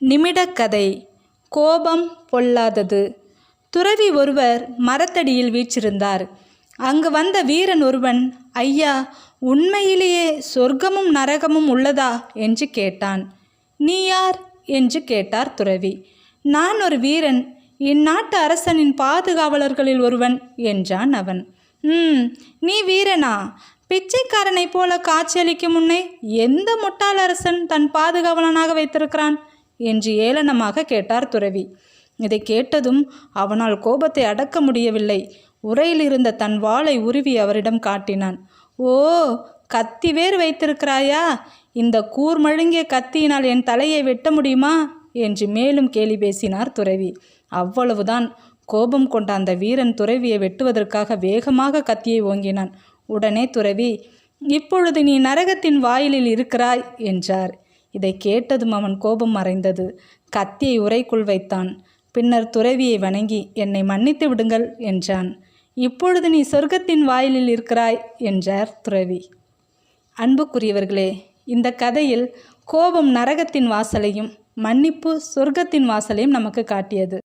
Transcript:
நிமிடக்கதை. கோபம் பொல்லாதது. துறவி ஒருவர் மரத்தடியில் வீற்றிருந்தார். அங்கு வந்த வீரன் ஒருவன் ஐயா உண்மையிலேயே சொர்க்கமும் நரகமும் உள்ளதா? என்று கேட்டான். நீ யார்? என்று கேட்டார் துறவி. நான் ஒரு வீரன். இந்நாட்டு அரசனின் பாதுகாவலர்களில் ஒருவன் என்றான் அவன். ம் நீ வீரனா? பிச்சைக்காரனைப் போல காட்சியளிக்கும் முன்னே எந்த முட்டாள் அரசன் தன் பாதுகாவலனாக வைத்திருக்கிறான்? என்று ஏளனமாக கேட்டார் துறவி. இதை கேட்டதும் அவனால் கோபத்தை அடக்க முடியவில்லை. உரையில் இருந்த தன் வாளை உருவி அவரிடம் காட்டினான். ஓ கத்தி வேர் வைத்திருக்கிறாயா? இந்த கூர்மழுங்கிய கத்தியினால் என் தலையை வெட்ட முடியுமா? என்று மேலும் கேலி பேசினார் துறவி. அவ்வளவுதான். கோபம் கொண்ட அந்த வீரன் துறவியை வெட்டுவதற்காக வேகமாக கத்தியை ஓங்கினான். உடனே துறவி இப்பொழுது நீ நரகத்தின் வாயிலில் இருக்கிறாய் என்றார். இதை கேட்டதும் அவன் கோபம் மறைந்தது. கத்தியை உரைக்குள் வைத்தான். பின்னர் துறவியை வணங்கி என்னை மன்னித்து விடுங்கள் என்றான். இப்பொழுது நீ சொர்க்கத்தின் வாயிலில் இருக்கிறாய் என்றார் துறவி. அன்புக்குரியவர்களே இந்த கதையில் கோபம் நரகத்தின் வாசலையும் மன்னிப்பு சொர்க்கத்தின் வாசலையும் நமக்கு காட்டியது.